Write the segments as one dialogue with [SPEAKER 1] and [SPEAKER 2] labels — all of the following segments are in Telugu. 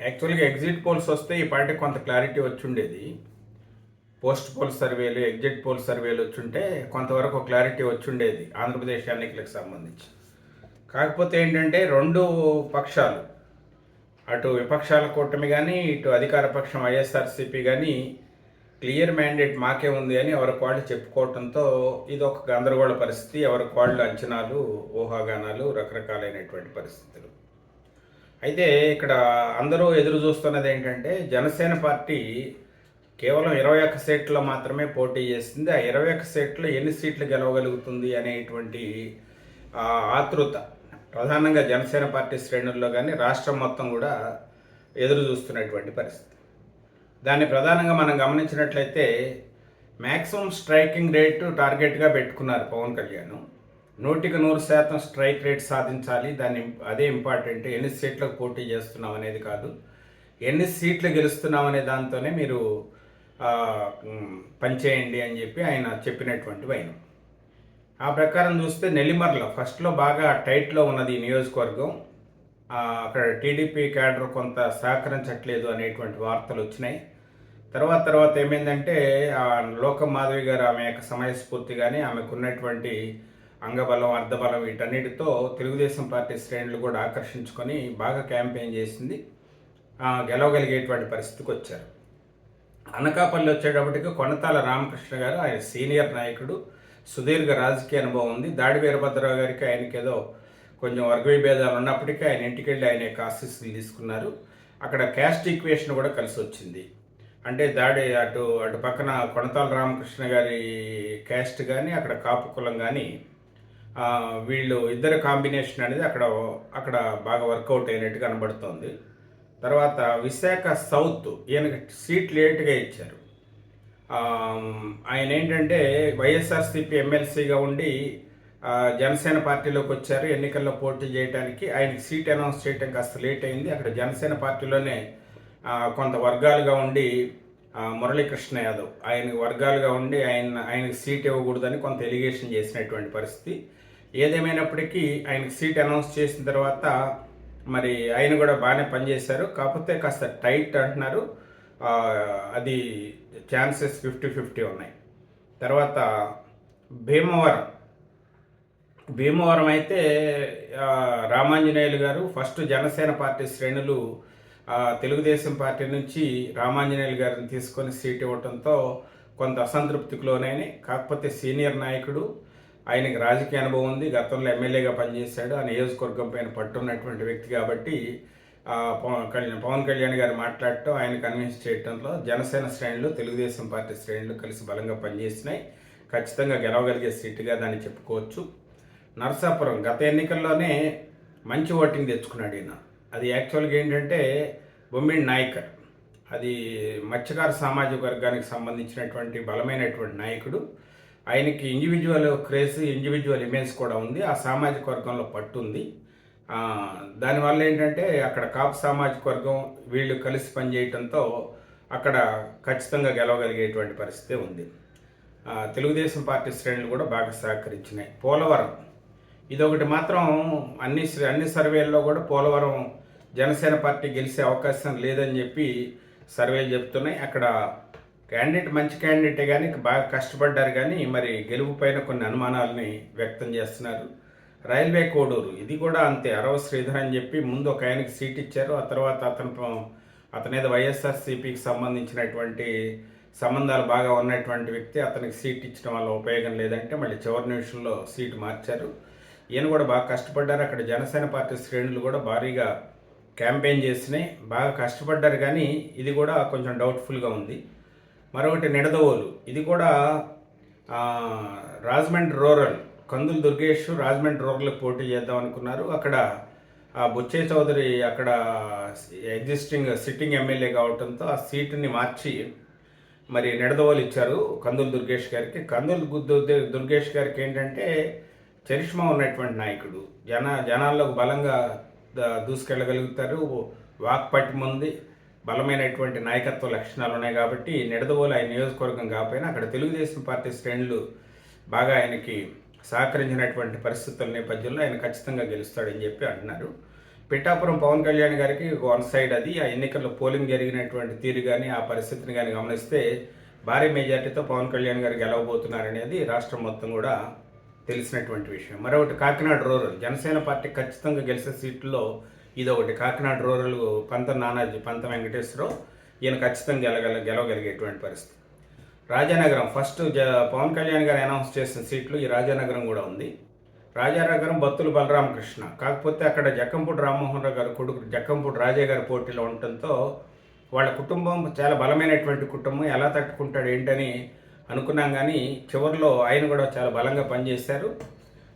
[SPEAKER 1] యాక్చువల్గా ఎగ్జిట్ పోల్స్ వస్తే ఈ పార్టీ కొంత క్లారిటీ వచ్చుండేది. పోస్ట్ పోల్ సర్వేలు ఎగ్జిట్ పోల్ సర్వేలు వచ్చుంటే కొంతవరకు క్లారిటీ వచ్చుండేది ఆంధ్రప్రదేశ్ ఎన్నికలకు సంబంధించి. కాకపోతే ఏంటంటే రెండు పక్షాలు అటు విపక్షాల కూటమి కానీ ఇటు అధికార పక్షం వైఎస్ఆర్సీపీ కానీ క్లియర్ మ్యాండేట్ మాకే ఉంది అని ఎవరికి వాళ్ళు చెప్పుకోవడంతో ఇది ఒక గందరగోళ పరిస్థితి. ఎవరికి వాళ్ళు అంచనాలు ఊహాగానాలు రకరకాలైనటువంటి పరిస్థితులు. అయితే ఇక్కడ అందరూ ఎదురు చూస్తున్నది ఏంటంటే జనసేన పార్టీ కేవలం ఇరవై ఒక్క సీట్లో మాత్రమే పోటీ చేస్తుంది. ఆ ఇరవై ఒక్క సీట్లో ఎన్ని సీట్లు గెలవగలుగుతుంది అనేటువంటి ఆతృత ప్రధానంగా జనసేన పార్టీ శ్రేణుల్లో కానీ రాష్ట్రం మొత్తం కూడా ఎదురు చూస్తున్నటువంటి పరిస్థితి. దాన్ని ప్రధానంగా మనం గమనించినట్లయితే మ్యాక్సిమం స్ట్రైకింగ్ రేటు టార్గెట్గా పెట్టుకున్నారు పవన్ కళ్యాణ్. నూటికి నూరు శాతం స్ట్రైక్ రేట్ సాధించాలి. దాన్ని అదే ఇంపార్టెంట్. ఎన్ని సీట్లకు పోటీ చేస్తున్నాం అనేది కాదు. ఎన్ని సీట్లు గెలుస్తున్నాం అనే దాంతోనే మీరు పనిచేయండి అని చెప్పి ఆయన చెప్పినటువంటి వైన. ఆ ప్రకారం చూస్తే నెల్లిమర్ల ఫస్ట్లో బాగా టైట్లో ఉన్నది ఈ నియోజకవర్గం. అక్కడ టీడీపీ క్యాడర్ కొంత సహకరించట్లేదు అనేటువంటి వార్తలు వచ్చినాయి. తర్వాత తర్వాత ఏమైందంటే లోక లోకం మాధవి గారు ఆమె యొక్క సమయస్ఫూర్తి కానీ ఆమెకున్నటువంటి అంగబలం అర్ధబలం వీటన్నిటితో తెలుగుదేశం పార్టీ శ్రేణులు కూడా ఆకర్షించుకొని బాగా క్యాంపెయిన్ చేసింది. గెలవగలిగేటువంటి పరిస్థితికి వచ్చారు. అనకాపల్లి వచ్చేటప్పటికి కొనతాల రామకృష్ణ గారు ఆయన సీనియర్ నాయకుడు. సుదీర్ఘ రాజకీయ అనుభవం ఉంది. దాడి వీరభద్రరావు గారికి ఆయనకి ఏదో కొంచెం వర్గ విభేదాలు ఉన్నప్పటికీ ఆయన ఇంటికి వెళ్ళి ఆయన యొక్క ఆశీస్సులు తీసుకున్నారు. అక్కడ క్యాస్ట్ ఈక్వేషన్ కూడా కలిసి వచ్చింది. అంటే దాడి అటు అటు పక్కన కొనతాల రామకృష్ణ గారి క్యాస్ట్ కానీ అక్కడ కాపు కులం కానీ వీళ్ళు ఇద్దరు కాంబినేషన్ అనేది అక్కడ అక్కడ బాగా వర్కౌట్ అయినట్టు కనబడుతోంది. తర్వాత విశాఖ సౌత్ ఈయనకి సీట్ లేట్గా ఇచ్చారు. ఆయన ఏంటంటే వైఎస్ఆర్సీపీ ఎమ్మెల్సీగా ఉండి జనసేన పార్టీలోకి వచ్చారు. ఎన్నికల్లో పోటీ చేయడానికి ఆయనకి సీట్ అనౌన్స్ చేయడం కాస్త లేట్ అయింది. అక్కడ జనసేన పార్టీలోనే కొంత వర్గాలుగా ఉండి మురళీకృష్ణ యాదవ్ ఆయన వర్గాలుగా ఉండి ఆయన ఆయనకి సీట్ ఇవ్వకూడదని కొంత ఎలిగేషన్ చేసినటువంటి పరిస్థితి. ఏదేమైనప్పటికీ ఆయన సీట్ అనౌన్స్ చేసిన తర్వాత మరి ఆయన కూడా బాగానే పనిచేశారు. కాకపోతే కాస్త టైట్ అంటున్నారు. అది ఛాన్సెస్ ఫిఫ్టీ ఫిఫ్టీ ఉన్నాయి. తర్వాత భీమవరం. భీమవరం అయితే రామాంజనేయులు గారు ఫస్ట్ జనసేన పార్టీ శ్రేణులు తెలుగుదేశం పార్టీ నుంచి రామాంజనేయులు గారిని తీసుకొని సీట్ ఇవ్వడంతో కొంత అసంతృప్తికి లోనైనాయి. కాకపోతే సీనియర్ నాయకుడు ఆయనకి రాజకీయ అనుభవం ఉంది. గతంలో ఎమ్మెల్యేగా పనిచేశాడు. ఆ నియోజకవర్గం పైన పట్టున్నటువంటి వ్యక్తి కాబట్టి పవన్ కళ్యాణ్ పవన్ కళ్యాణ్ గారు మాట్లాడటం ఆయన కన్విన్స్ చేయడంలో జనసేన శ్రేణులు తెలుగుదేశం పార్టీ శ్రేణులు కలిసి బలంగా పనిచేసినాయి ఖచ్చితంగా గెలవగలిగే సీటుగా దాన్ని చెప్పుకోవచ్చు. నరసాపురం గత ఎన్నికల్లోనే మంచి ఓటింగ్ తెచ్చుకున్నాడు ఈయన. అది యాక్చువల్గా ఏంటంటే బొమ్మిడి నాయకర్. అది మత్స్యకార సామాజిక వర్గానికి సంబంధించినటువంటి బలమైనటువంటి నాయకుడు. ఆయనకి ఇండివిజువల్ క్రేజ్ ఇండివిజువల్ ఇమేజ్ కూడా ఉంది. ఆ సామాజిక వర్గంలో పట్టుంది దానివల్ల ఏంటంటే అక్కడ కాపు సామాజిక వర్గం వీళ్ళు కలిసి పనిచేయటంతో అక్కడ ఖచ్చితంగా గెలవగలిగేటువంటి పరిస్థితి ఉంది. తెలుగుదేశం పార్టీ శ్రేణులు కూడా బాగా సహకరించినాయి. పోలవరం. ఇదొకటి మాత్రం అన్ని అన్ని సర్వేల్లో కూడా పోలవరం జనసేన పార్టీ గెలిచే అవకాశం లేదని చెప్పి సర్వేలు చెప్తున్నాయి. అక్కడ క్యాండిడేట్ మంచి క్యాండిడేటే కానీ బాగా కష్టపడ్డారు కానీ మరి గెలుపు పైన కొన్ని అనుమానాలని వ్యక్తం చేస్తున్నారు. రైల్వే కోడూరు ఇది కూడా అంతే. అరవ శ్రీధర్ అని చెప్పి ముందు ఒక ఆయనకి సీట్ ఇచ్చారు. ఆ తర్వాత అతను అతని అతనేదో వైఎస్ఆర్సీపీకి సంబంధించినటువంటి సంబంధాలు బాగా ఉన్నటువంటి వ్యక్తి అతనికి సీట్ ఇచ్చడం వల్ల ఉపయోగం లేదంటే మళ్ళీ చివరి నిమిషంలో సీటు మార్చారు. ఈయన కూడా బాగా కష్టపడ్డారు. అక్కడ జనసేన పార్టీ శ్రేణులు కూడా భారీగా క్యాంపెయిన్ చేసినాయి. బాగా కష్టపడ్డారు కానీ ఇది కూడా కొంచెం డౌట్ఫుల్గా ఉంది. మరొకటి నిడదవోలు. ఇది కూడా రాజమండ్రి రూరల్ కందులు దుర్గేష్ రాజమండ్రి రూరల్కి పోటీ చేద్దాం అనుకున్నారు. అక్కడ ఆ బుచ్చే చౌదరి అక్కడ ఎగ్జిస్టింగ్ సిట్టింగ్ ఎమ్మెల్యే కావడంతో ఆ సీటుని మార్చి మరి నిడదవోలు ఇచ్చారు కందులు దుర్గేష్ గారికి. కందులు దుర్గేష్ గారికి ఏంటంటే చరిష్మా ఉన్నటువంటి నాయకుడు. జన జనాల్లోకి బలంగా ద- దూసుకెళ్ళగలుగుతారు. వాక్పట్టి ఉంది బలమైనటువంటి నాయకత్వ లక్షణాలు ఉన్నాయి కాబట్టి నిడదవోలు ఆయన నియోజకవర్గం కాకపోయినా అక్కడ తెలుగుదేశం పార్టీ శ్రేణులు బాగా ఆయనకి సహకరించినటువంటి పరిస్థితుల నేపథ్యంలో ఆయన ఖచ్చితంగా గెలుస్తాడని చెప్పి అంటున్నారు. పిఠాపురం పవన్ కళ్యాణ్ గారికి వన్ సైడ్ అది. ఆ ఎన్నికల్లో పోలింగ్ జరిగినటువంటి తీరు కానీ ఆ పరిస్థితిని కానీ గమనిస్తే భారీ మెజార్టీతో పవన్ కళ్యాణ్ గారు గెలవబోతున్నారనేది రాష్ట్రం మొత్తం కూడా తెలిసినటువంటి విషయం. మరొకటి కాకినాడ రూరల్. జనసేన పార్టీ ఖచ్చితంగా గెలిచే సీట్లో ఇదొకటి. కాకినాడ రూరల్ పంత నానాజీ పంత వెంకటేశ్వరరావు ఈయన ఖచ్చితంగా గెలగల గెలవగలిగేటువంటి పరిస్థితి. రాజానగరం ఫస్ట్ జ పవన్ కళ్యాణ్ గారు అనౌన్స్ చేసిన సీట్లు ఈ రాజానగరం కూడా ఉంది. రాజానగరం బత్తులు బలరామకృష్ణ. కాకపోతే అక్కడ జక్కంపూడి రామ్మోహన్ రావు గారు కొడుకు జక్కంపూడి రాజయ్య గారి పోటీలో ఉండటంతో వాళ్ళ కుటుంబం చాలా బలమైనటువంటి కుటుంబం. ఎలా తట్టుకుంటాడు ఏంటని అనుకున్నాం కానీ చివరిలో ఆయన కూడా చాలా బలంగా పనిచేశారు.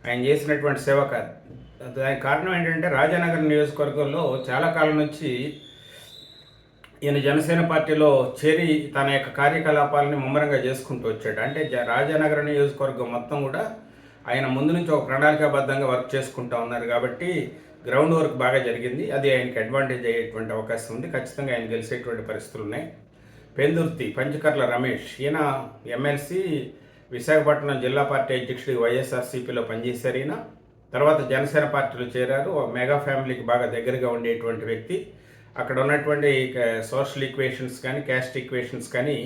[SPEAKER 1] ఆయన చేసినటువంటి సేవ కాదు. దానికి కారణం ఏంటంటే రాజానగరం నియోజకవర్గంలో చాలా కాలం నుంచి ఈయన జనసేన పార్టీలో చేరి తన యొక్క కార్యకలాపాలని ముమ్మరంగా చేసుకుంటూ వచ్చాడు. అంటే జ- నియోజకవర్గం మొత్తం కూడా ఆయన ముందు నుంచి ఒక ప్రణాళికాబద్ధంగా వర్క్ చేసుకుంటా ఉన్నారు కాబట్టి గ్రౌండ్ వర్క్ బాగా జరిగింది. అది ఆయనకి అడ్వాంటేజ్ అయ్యేటువంటి అవకాశం ఉంది. ఖచ్చితంగా ఆయన గెలిచేటువంటి పరిస్థితులు ఉన్నాయి. పెందుర్తి పంచకర్ల రమేష్ ఈయన ఎమ్మెల్సీ విశాఖపట్నం జిల్లా పార్టీ అధ్యక్షుడి వైఎస్ఆర్సీపీలో పనిచేశారు ఈయన. తర్వాత జనసేన పార్టీలో చేరారు. మెగా ఫ్యామిలీకి బాగా దగ్గరగా ఉండేటువంటి వ్యక్తి. అక్కడ ఉన్నటువంటి సోషల్ ఈక్వేషన్స్ కానీ క్యాస్ట్ ఈక్వేషన్స్ కానీ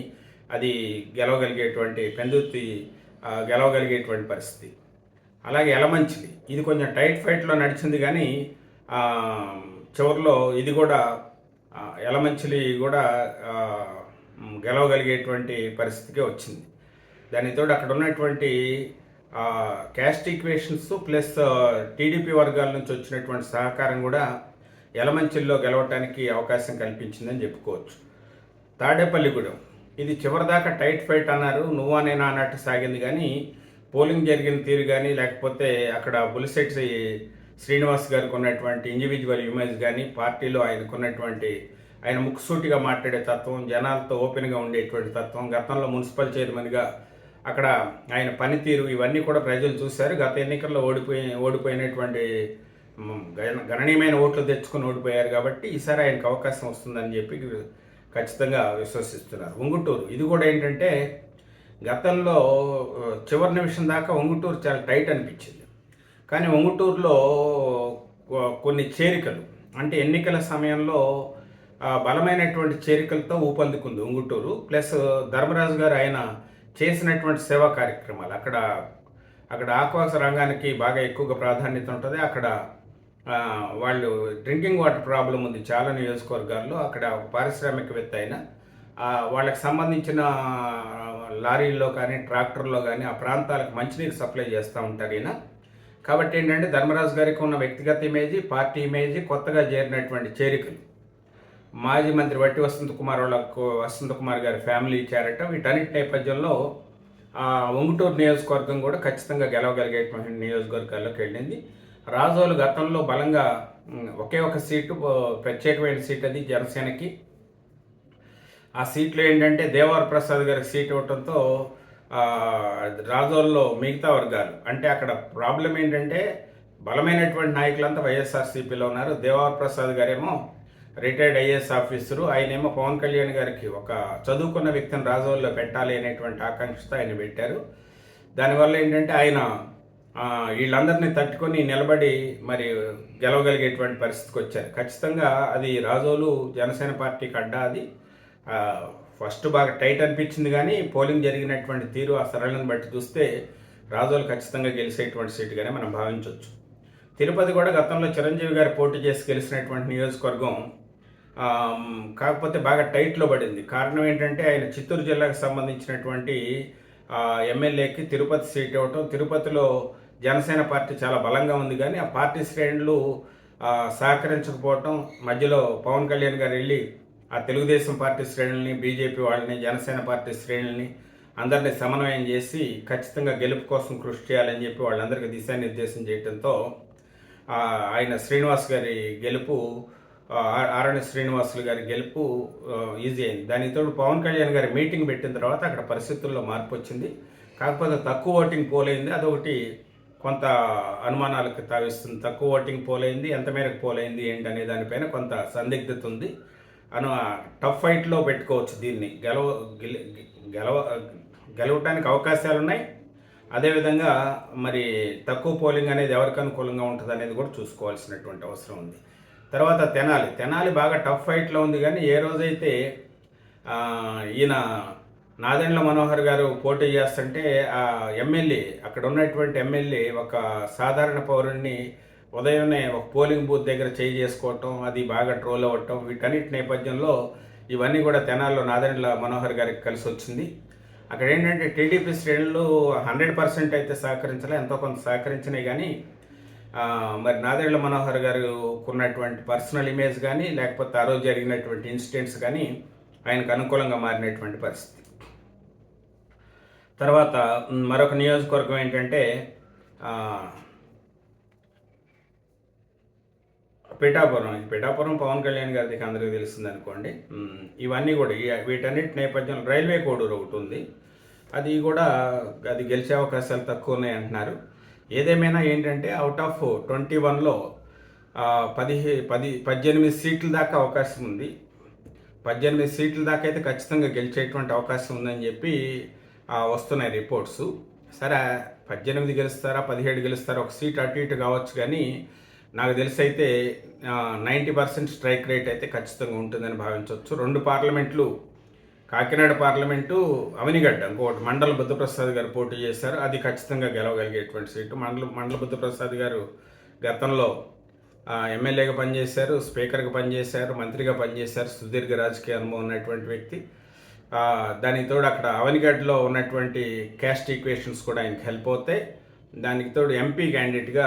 [SPEAKER 1] అది గెలవగలిగేటువంటి పెందుర్తి గెలవగలిగేటువంటి పరిస్థితి. అలాగే ఎలమంచిలి ఇది కొంచెం టైట్ ఫైట్లో నడిచింది కానీ చివరిలో ఇది కూడా ఎలమంచిలి కూడా గెలవగలిగేటువంటి పరిస్థితికి వచ్చింది. దానితో అక్కడ ఉన్నటువంటి క్యాస్ట్ ఈక్వేషన్స్ ప్లస్ టీడీపీ వర్గాల నుంచి వచ్చినటువంటి సహకారం కూడా ఎలమంచిల్లో గెలవటానికి అవకాశం కల్పించిందని చెప్పుకోవచ్చు. తాడేపల్లిగూడెం. ఇది చివరిదాకా టైట్ ఫైట్ అన్నారు. నువ్వా నేనా అన్నట్టు సాగింది కానీ పోలింగ్ జరిగిన తీరు కానీ లేకపోతే అక్కడ బులిసెట్టి శ్రీనివాస్ గారికి ఉన్నటువంటి ఇండివిజువల్ ఇమేజ్ కానీ పార్టీలో ఆయనకున్నటువంటి ఆయన ముక్కుసూటిగా మాట్లాడే తత్వం జనాలతో ఓపెన్గా ఉండేటువంటి తత్వం గతంలో మున్సిపల్ చైర్మన్గా అక్కడ ఆయన పనితీరు ఇవన్నీ కూడా ప్రజలు చూశారు. గత ఎన్నికల్లో ఓడిపోయి ఓడిపోయినటువంటి గణనీయమైన ఓట్లు తెచ్చుకొని ఓడిపోయారు కాబట్టి ఈసారి ఆయనకు అవకాశం వస్తుందని చెప్పి ఖచ్చితంగా విశ్వసిస్తున్నారు. ఉంగుటూరు ఇది కూడా ఏంటంటే గతంలో చివరి నిమిషం దాకా ఉంగుటూరు చాలా టైట్ అనిపించింది. కానీ ఉంగుటూరులో కొన్ని చేరికలు అంటే ఎన్నికల సమయంలో బలమైనటువంటి చేరికలతో ఊపందుకుంది ఉంగుటూరు. ప్లస్ ధర్మరాజు గారు ఆయన చేసినటువంటి సేవా కార్యక్రమాలు. అక్కడ అక్కడ ఆక్వాస రంగానికి బాగా ఎక్కువగా ప్రాధాన్యత ఉంటుంది. అక్కడ వాళ్ళు డ్రింకింగ్ వాటర్ ప్రాబ్లం ఉంది చాలా నియోజకవర్గాల్లో. అక్కడ పారిశ్రామికవేత్త అయిన వాళ్ళకి సంబంధించిన లారీల్లో కానీ ట్రాక్టర్లో కానీ ఆ ప్రాంతాలకు మంచినీరు సప్లై చేస్తూ ఉంటారు ఈయన. కాబట్టి ఏంటంటే ధర్మరాజు గారికి ఉన్న వ్యక్తిగత ఇమేజీ పార్టీ ఇమేజీ కొత్తగా చేరినటువంటి చేరికలు. మాజీ మంత్రి వట్టి వసంత కుమార్ వాళ్ళకు వసంత కుమార్ గారి ఫ్యామిలీ ఇచ్చారట. వీటన్నిటి నేపథ్యంలో ఆ, ఉంగుటూరు నియోజకవర్గం కూడా ఖచ్చితంగా గెలవగలిగేటువంటి నియోజకవర్గాల్లోకి వెళ్ళింది. రాజోలు గతంలో బలంగా ఒకే ఒక సీటు ప్రత్యేకమైన సీట్ అది జనసేనకి. ఆ సీట్లో ఏంటంటే దేవర ప్రసాద్ గారికి సీట్ ఇవ్వడంతో రాజోల్లో మిగతా వర్గాలు. అంటే అక్కడ ప్రాబ్లం ఏంటంటే బలమైనటువంటి నాయకులంతా వైఎస్ఆర్సీపీలో ఉన్నారు. దేవర ప్రసాద్ గారేమో రిటైర్డ్ ఐఏఎస్ ఆఫీసరు. ఆయనేమో పవన్ కళ్యాణ్ గారికి ఒక చదువుకున్న వ్యక్తిని రాజోల్లో పెట్టాలి అనేటువంటి ఆకాంక్షతో ఆయన పెట్టారు. దానివల్ల ఏంటంటే ఆయన వీళ్ళందరినీ తట్టుకొని నిలబడి మరి గెలవగలిగేటువంటి పరిస్థితికి వచ్చారు. ఖచ్చితంగా అది రాజోలు జనసేన పార్టీకి అడ్డా అది. ఫస్ట్ బాగా టైట్ అనిపించింది కానీ పోలింగ్ జరిగినటువంటి తీరు ఆ సరళను బట్టి చూస్తే రాజోలు ఖచ్చితంగా గెలిచేటువంటి సీటుగానే మనం భావించవచ్చు తిరుపతి కూడా గతంలో చిరంజీవి గారు పోటీ చేసి గెలిచినటువంటి నియోజకవర్గం కాకపోతే బాగా టైట్లో పడింది. కారణం ఏంటంటే ఆయన చిత్తూరు జిల్లాకు సంబంధించినటువంటి ఎమ్మెల్యేకి తిరుపతి సీట్ ఇవ్వటం. తిరుపతిలో జనసేన పార్టీ చాలా బలంగా ఉంది కానీ ఆ పార్టీ శ్రేణులు సహకరించకపోవటం మధ్యలో పవన్ కళ్యాణ్ గారు వెళ్ళి ఆ తెలుగుదేశం పార్టీ శ్రేణుల్ని బీజేపీ వాళ్ళని జనసేన పార్టీ శ్రేణుల్ని అందరినీ సమన్వయం చేసి ఖచ్చితంగా గెలుపు కోసం కృషి చేయాలని చెప్పి వాళ్ళందరికీ దిశానిర్దేశం చేయడంతో ఆయన శ్రీనివాస్ గారి గెలుపు ఆర్ఎన్ శ్రీనివాసులు గారి గెలుపు ఈజీ అయింది. దానికి తోడు పవన్ కళ్యాణ్ గారి మీటింగ్ పెట్టిన తర్వాత అక్కడ పరిస్థితుల్లో మార్పు వచ్చింది. కాకపోతే తక్కువ ఓటింగ్ పోలైంది. అదొకటి కొంత అనుమానాలకు తావిస్తుంది. తక్కువ ఓటింగ్ పోలైంది. ఎంత మేరకు పోలైంది ఏంటి అనే దానిపైన కొంత సందిగ్ధత ఉంది. అను టఫ్ ఫైట్లో పెట్టుకోవచ్చు దీన్ని. గెలవ గెలవ గెలవటానికి అవకాశాలు ఉన్నాయి. అదేవిధంగా మరి తక్కువ పోలింగ్ అనేది ఎవరికి అనుకూలంగా ఉంటుంది అనేది కూడా చూసుకోవాల్సినటువంటి అవసరం ఉంది. తర్వాత తెనాలి. తెనాలి బాగా టఫ్ ఫైట్లో ఉంది కానీ ఏ రోజైతే ఈయన నాదెండ్ల మనోహర్ గారు పోటీ చేస్తుంటే ఆ ఎమ్మెల్యే అక్కడ ఉన్నటువంటి ఎమ్మెల్యే ఒక సాధారణ పౌరుణ్ణి ఉదయమే ఒక పోలింగ్ బూత్ దగ్గర చేయి చేసుకోవటం అది బాగా ట్రోల్ అవ్వటం వీటన్నిటి నేపథ్యంలో ఇవన్నీ కూడా తెనాల్లో నాదెండ్ల మనోహర్ గారికి కలిసి వచ్చింది. అక్కడ ఏంటంటే టీడీపీ శ్రేణులు హండ్రెడ్ పర్సెంట్ అయితే సహకరించలే ఎంతో కొంత సహకరించినాయి కానీ మరి నాదేళ్ళ మనోహర్ గారు ఉన్నటువంటి పర్సనల్ ఇమేజ్ కానీ లేకపోతే ఆ రోజు జరిగినటువంటి ఇన్సిడెంట్స్ కానీ ఆయనకు అనుకూలంగా మారినటువంటి పరిస్థితి. తర్వాత మరొక నియోజకవర్గం ఏంటంటే పిఠాపురం. పిఠాపురం పవన్ కళ్యాణ్ గారికి అందరికీ తెలుస్తుంది అనుకోండి. ఇవన్నీ కూడా వీటన్నిటి నేపథ్యంలో రైల్వే కోడూరు ఒకటి ఉంది. అది కూడా అది గెలిచే అవకాశాలు తక్కువ ఉన్నాయి అంటున్నారు ఏదేమైనా ఏంటంటే అవుట్ ఆఫ్ ట్వంటీ వన్లో పదిహే పది పద్దెనిమిది సీట్ల దాకా అవకాశం ఉంది. పద్దెనిమిది సీట్ల దాకా అయితే ఖచ్చితంగా గెలిచేటువంటి అవకాశం ఉందని చెప్పి వస్తున్నాయి రిపోర్ట్స్ సరే పద్దెనిమిది గెలుస్తారా పదిహేడు గెలుస్తారా ఒక సీట్ అటు ఇటు కావచ్చు కానీ నాకు తెలిసి అయితే నైంటీ పర్సెంట్ స్ట్రైక్ రేట్ అయితే ఖచ్చితంగా ఉంటుందని భావించవచ్చు. రెండు పార్లమెంట్లు కాకినాడ పార్లమెంటు అవనిగడ్డ ఇంకోటి మండల బుద్ధప్రసాద్ గారు పోటీ చేశారు. అది ఖచ్చితంగా గెలవగలిగేటువంటి సీటు. మండల మండల బుద్ధప్రసాద్ గారు గతంలో ఎమ్మెల్యేగా పనిచేశారు స్పీకర్గా పనిచేశారు మంత్రిగా పనిచేశారు. సుదీర్ఘ రాజకీయ అనుభవం ఉన్నటువంటి వ్యక్తి. దానికి తోడు అక్కడ అవనిగడ్డలో ఉన్నటువంటి క్యాస్ట్ ఈక్వేషన్స్ కూడా ఆయనకి హెల్ప్ అవుతాయి. దానికి తోడు ఎంపీ క్యాండిడేట్గా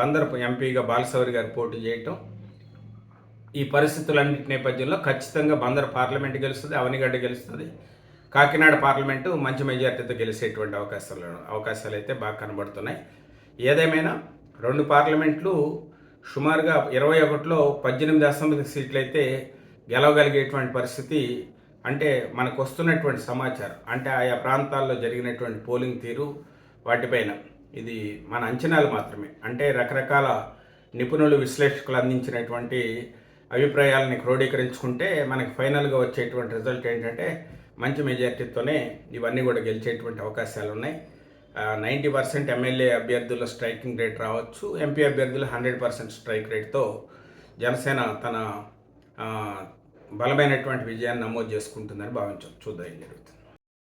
[SPEAKER 1] బందర్ ఎంపీగా బాలసౌరి గారు పోటీ చేయటం. ఈ పరిస్థితులన్నింటి నేపథ్యంలో ఖచ్చితంగా బందర్ పార్లమెంట్ గెలుస్తుంది అవనిగడ్డ గెలుస్తుంది. కాకినాడ పార్లమెంటు మంచి మెజార్టీతో గెలిచేటువంటి అవకాశాలు అవకాశాలు అయితే బాగా కనబడుతున్నాయి. ఏదేమైనా రెండు పార్లమెంట్లు సుమారుగా ఇరవై ఒకటిలో పద్దెనిమిది అసెంబ్లీ సీట్లు అయితే గెలవగలిగేటువంటి పరిస్థితి అంటే మనకు వస్తున్నటువంటి సమాచారం అంటే ఆయా ప్రాంతాల్లో జరిగినటువంటి పోలింగ్ తీరు వాటిపైన. ఇది మన అంచనాలు మాత్రమే. అంటే రకరకాల నిపుణులు విశ్లేషకులు అందించినటువంటి అభిప్రాయాలని క్రోడీకరించుకుంటే మనకి ఫైనల్గా వచ్చేటువంటి రిజల్ట్ ఏంటంటే మంచి మెజార్టీతోనే ఇవన్నీ కూడా గెలిచేటువంటి అవకాశాలు ఉన్నాయి నైంటీ పర్సెంట్ ఎమ్మెల్యే అభ్యర్థుల స్ట్రైకింగ్ రేట్ రావచ్చు. ఎంపీ అభ్యర్థులు హండ్రెడ్ పర్సెంట్ స్ట్రైక్ రేట్తో జనసేన తన బలమైనటువంటి విజయాన్ని నమోదు చేసుకుంటుందని భావించవచ్చు చూద్దాం ఏం జరుగుతుంది.